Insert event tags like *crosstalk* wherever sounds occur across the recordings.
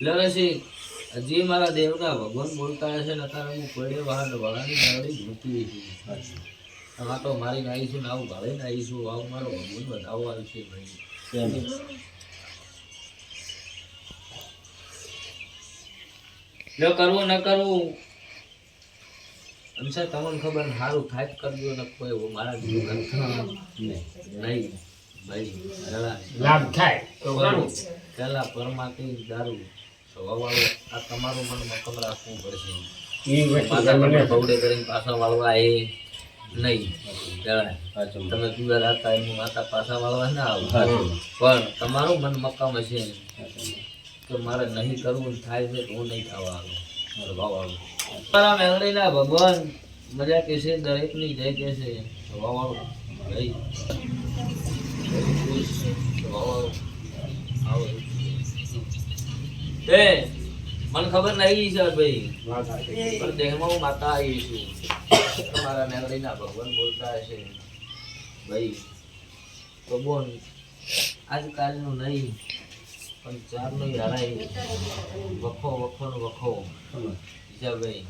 લરસી હજી મારા દેવના ભગવાન બોલતા હશે ને અત્યારે હું કોઈને વાહન વળાની ગાડી જોતી છું હા તો મારીને આવીશું ને આવું ભાળીને આવીશું આવું મારો ભગવાન બતાવવા આવશે ભાઈ. જો કરવું ન કરવું એમ છે તમને ખબર ને સારું થાય તો કરજો ને કોઈ મારા જીવ નહીં. ભાઈ લાભ થાય. તો પેલા પરમાથી દારૂ સ્વભાવવાળો આ તમારું મન મકમ રાખવું પડશે. તમને બહુડે કરીને પાછા વાળવા એ નહીં. તમે જુદા રાખતા એની માતા પાછા વાળવા ના આવે. પણ તમારું મન મક્કમ હશે. તો મારે નહીં કરવું થાય છે હું નહીં થવા આવું. મારા મેળણીના ભગવાન મજા કે છે દરેકની જય કે છે. સ્વભાવવાળું ખુશ. સ્વભાવવાળું એ મને ખબર નહીં સર ભાઈ. પણ દેહમાં હું માતા આવી છું. તમારા મેળડીના ભગવાન બોલતા હશે. ભાઈ તો બોલ. આજકાલનું નહીં પણ ચારનું હારાય વખો વખો નું વખો. ભાઈ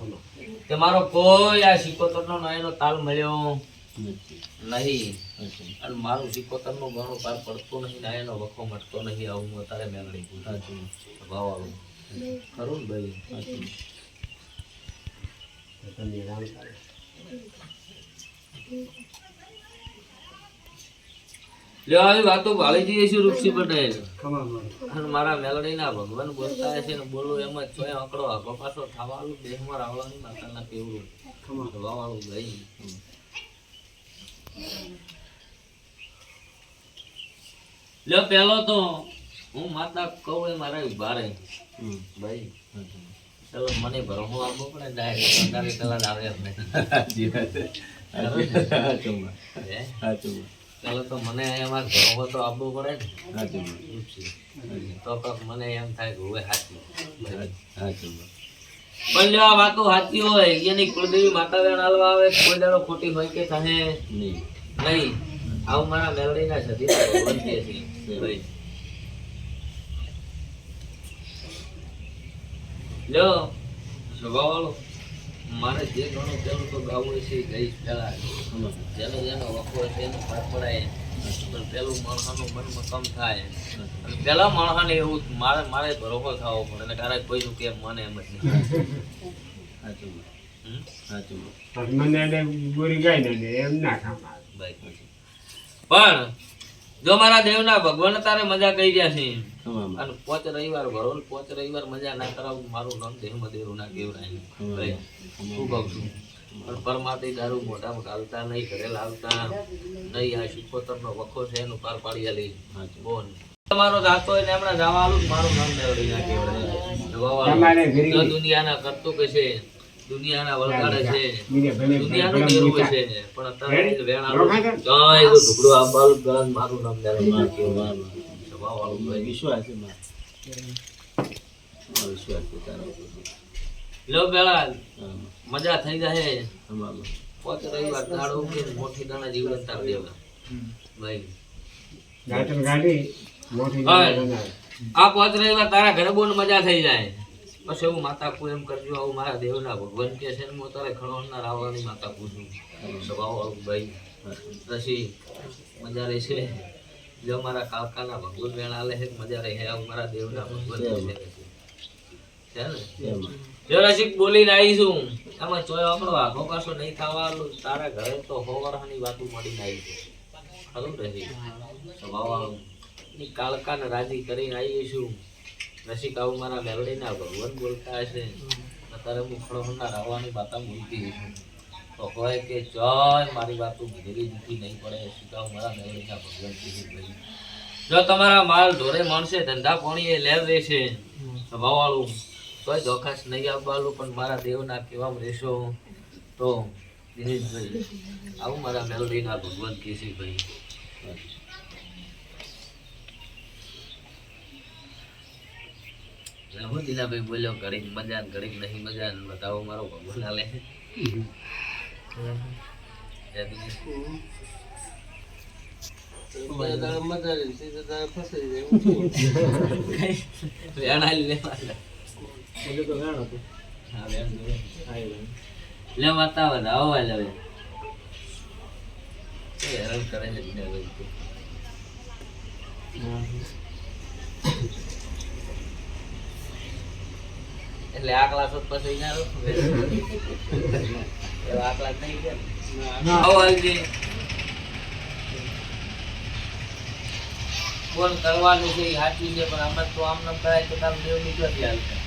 કે મારો કોઈ આ સિકોતરનો નયનો તાલ મળ્યો? નહીં. અને મારું સિકોતરનો ઘણો પાર પડતો નહીં ના એનો વખો મટતો નહીં આવું હું અત્યારે મેળડી પૂછું છું. ભાવવાળું ખરું ને ભાઈ? લ્યો આવી વાતો ભાળી જઈએ છીએ પટેલ. અને મારા મેલડીના ભગવાન બોલતા હશે ને બોલો એમ જ ચોય આંકડો આગો પાછો થવાનું દેહમાં રાવળાની માતાના કેવું વાવાળું વાળું ભાઈ લ્યો પેલો તો હું માતા કહું એ મારા ઊભા રહે ભાઈ ચલો મને ભરોસો આપવો પડે ડાયરેક્ટ અંધારે કલાક આવે એમ ચલો તો મને એમાં ભરોસો તો આપવો પડે ને તો કાંક મને એમ થાય કે હવે સાચું પણ જો આ વાતો સાચી હોય. એની કુળદેવી માતા વેણ હાલવા આવે કોઈ દાડો ખોટી હોય કે થાય નહીં. આવું મારા મેલડીના સતીના ભગવાન કહે ભાઈ. લ્યો સ્વભાવવાળો. મારે જે ઘણું પેલું તો ગાવું છે એ પહેલા જેનો જેનો વખો છે એનો પણ પેલું માણસાનું મન મકમ થાય. અને પેલા માણસાને એવું મારે મારે ભરોસો થવો પડે. અને ક્યારેક કોઈનું કેમ મને એમ જ સાચું? પણ મને ગોરી ગાય ને એમ ના કામ આવે. ભાઈ. પણ જો મારા દેવના ભગવાન તારે મજા કરી રહ્યા છે અને પોચ રવિવાર ભરો ને પોચ રવિવાર મજા ના કરાવું મારું નામ દેહમાં દેરું ના કેવડાય ભાઈ શું કહું છું? પણ પરમાતે દારૂ મોટા મોટા આવતા નહીં ઘરે લાવતા નહીં. આ શિકોતર નો વખો છે એનું પાર પાડી આલી. બોન તમારો જાતો હોય ને એમણે જવાનું મારું નામ મેળવી ના કેવડાય તમારે ઘરે જો દુનિયાના કરતું કે છે દુનિયાના વળગાડે છે. દુનિયાનું પણ અત્યારે જય ઢુકડું આ બાલ મારું નામ. લ્યો પેલા મજા થઈ જાય પોચ રવિવાર દાડો કે મોટી દાણા જીવન તાર દેવા ભાઈ. મોટી. આ પોચ રવિવાર તારા ઘરે બહુ મજા થઈ જાય. પછી હું માતા કુ એમ કરજો, આવું મારા દેવના ભગવાન કે છે હું તારે ખણોના રાવણની માતા પૂછું સ્વભાવવાળું ભાઈ. પછી મજા રહેશે જો મારા કાકાના ભગવાન વેણા લે છે, મજા રહે આવું મારા દેવના ભગવાન છે. છે જો આમાં ચોય આપણો પાછો નહીં થવાનું. તારા ઘરે તો હો વરહાની વાતો મળીને છે. ખરું રસિક સ્વભાવવાળું ની કાળકાને રાજી કરીને આવીશું રસિક આવું મારા મેલડીના ભગવાન બોલતા હશે. અત્યારે હું ખડોના રાવવાની વાતા બોલતી હશે તો હોય કે જય મારી વાતો ઘેરી દીધી નહીં પડે. શીખાવ મારા મેલડીના ભગવાન ભાઈ. જો તમારા માલ ઢોરે મળશે ધંધા પાણી એ લેવ રહેશે સ્વભાવવાળું કોઈ દોખાશ નહીં આપવાનું, પણ મારા દેવના કેવા રહેશો. તો દિનેશભાઈ, આવું મારા મેલડીના ભગવાન કેશીભાઈ હું દિલાભાઈ બોલ્યો, ઘડીક મજા ને ઘડીક નહીં મજા ને બતાવો મારો ભગવાન હાલે લે વેણ જોડે. લે હેરાન કરે છે ને હવે તો. એટલે આ ક્લાસ જ પછી ના. *laughs* આ ક્લાસ નહીં ગયા. ને. આવો આવજે. ફોન કરવાનું છે એ સાચું છે પણ આમાં તો આમ નામ કરાય તો તમે દેવની ક્યાંથી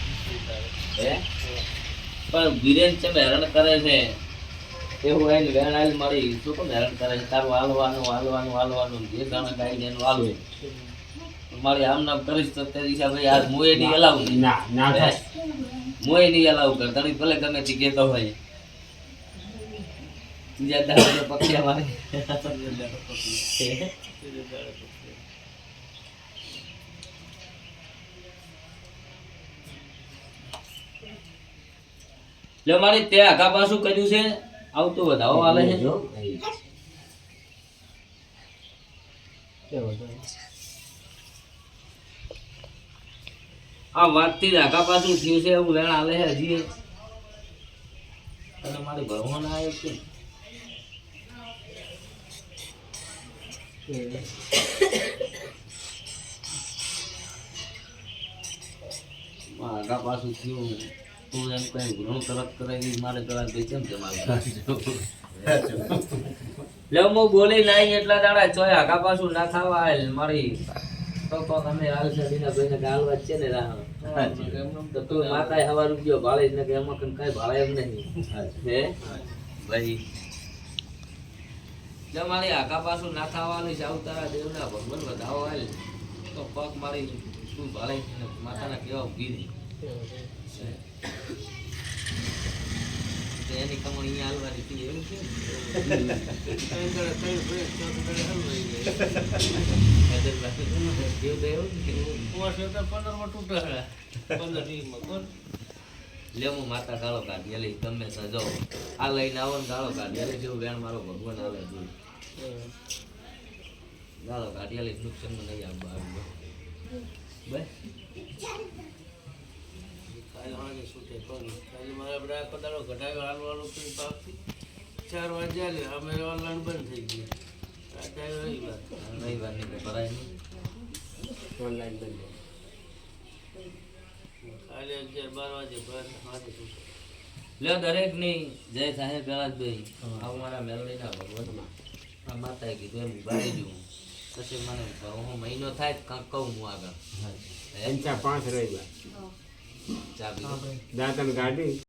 હે? પણ વિરેન છે હેરાન કરે છે. એવું હોય ને વેણ આલી મારી શું પણ હેરાન કરે છે? તારું હાલવાનું હાલવાનું હાલવાનું જે ગાણા ગાઈને એનું હાલવે. મારી આમ નામ કરીશ તો તે ભાઈ આજ મોએ નહીં હલાવું ના ના મોએ નહીં અલાવ કર. તને ભલે ગમે તે કહેતો હોય. બીજા દાડે પક્ષિયા મારે લે મારી તે આગા પાછું કર્યું છે. આવતું વધાવો આવે છે. આ વાતથી ધાકા પાછું થયું છે એવું છે હજી અને મારે ભરવો ના આવ્યો છે. આગા પાછું થયું. તું એમ કઈ ઘણું તરત કરાવી મારે દે કેમ છે મારે લે હું બોલી નાઈ એટલા દાડા ચોય આગા પાછું ના થવા મારી તો તો તમે હાલ સદીના ભાઈને ગાલવા છે ને રાહ. તો તું માતાએ હવા રૂપિયો ભાળે ને કે એમાં કઈ કઈ ભાળે એમ નહીં. હે? ભાઈ. જો મારી આગા પાછું ના થવાનું છે આવું તારા દેવના ભગવાન વધાવો આવેલ તો પગ મારી શું ભાળે ને માતાના કેવા ઊભી રહી. એની કમાણી હાલવાની હતી એવું છે એવું તો એવું લે હું માતા ગાળો કાઢી એટલે તમે સજો આ લઈને આવો ને ગાળો કાઢી. એટલે જેવું વેણ મારો ભગવાન આવે જોઈ ગાળો કાઢી એટલે નુકસાન નહીં આવવા આવ્યું પાકથી ચાર વાગે લે અમે ઓનલાઈન બંધ થઈ ગયું. અત્યારે રવિવાર રવિવારની કઈ ભરાય નહીં. ઓનલાઈન બંધ કાલે અગિયાર બાર વાગે બંધ સાંજે છૂટે લે દરેકની જય સાહેબ પેલા જ ભાઈ આવું મારા મેલડી ના ભગવાન આ માતાએ કીધું એમ ઉભારી હું પછી મને હું મહિનો થાય કાંક કહું હું આગળ. પાંચ રવિવાર. દાંતણ ગાડી.